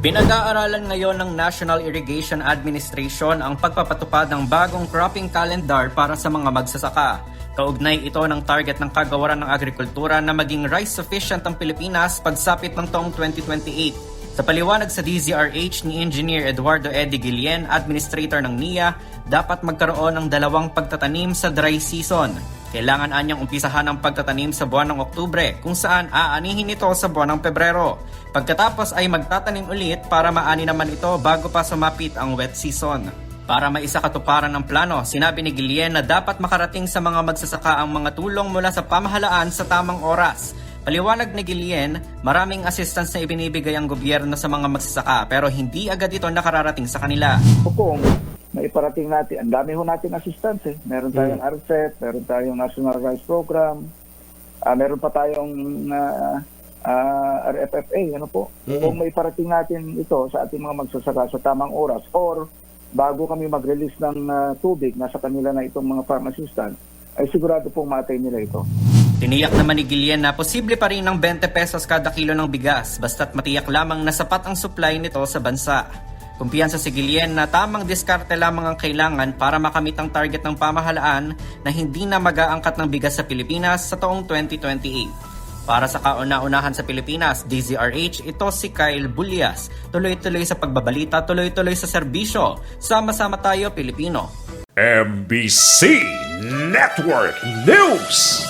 Pinag-aaralan ngayon ng National Irrigation Administration ang pagpapatupad ng bagong cropping calendar para sa mga magsasaka. Kaugnay ito ng target ng kagawaran ng agrikultura na maging rice sufficient ang Pilipinas pagsapit ng taong 2028. Sa paliwanag sa DZRH ni Engineer Eduardo Eddie Guillen, Administrator ng NIA, dapat magkaroon ng dalawang pagtatanim sa dry season. Kailangan anyang umpisahan ang pagtatanim sa buwan ng Oktubre kung saan aanihin ito sa buwan ng Pebrero. Pagkatapos ay magtatanim ulit para maani naman ito bago pa sumapit ang wet season. Para maisakatuparan ng plano, sinabi ni Guillen na dapat makarating sa mga magsasaka ang mga tulong mula sa pamahalaan sa tamang oras. Paliwanag ni Guillen, maraming assistance na ibinibigay ang gobyerno sa mga magsasaka pero hindi agad ito nakararating sa kanila. kung maiparating natin, ang dami ho natin assistance eh. Meron tayong RCEP, meron tayong National Rice Program, ah, meron pa tayong ah, ah, RFFA, ano po. Kung maiparating natin ito sa ating mga magsasaka sa tamang oras or bago kami mag-release ng ah, tubig, nasa kanila na itong mga farm assistant, ay sigurado pong matay nila ito. Tiniyak naman ni Guillen na posible pa rin ng 20 pesos kada kilo ng bigas basta't matiyak lamang na sapat ang supply nito sa bansa. Kumpiyansa si Guillen na tamang diskarte lamang ang kailangan para makamit ang target ng pamahalaan na hindi na mag-aangkat ng bigas sa Pilipinas sa taong 2028. Para sa kauna-unahan sa Pilipinas, DZRH, ito si Kyle Bulias. Tuloy-tuloy sa pagbabalita, tuloy-tuloy sa serbisyo. Sama-sama tayo, Pilipino. MBC Network News.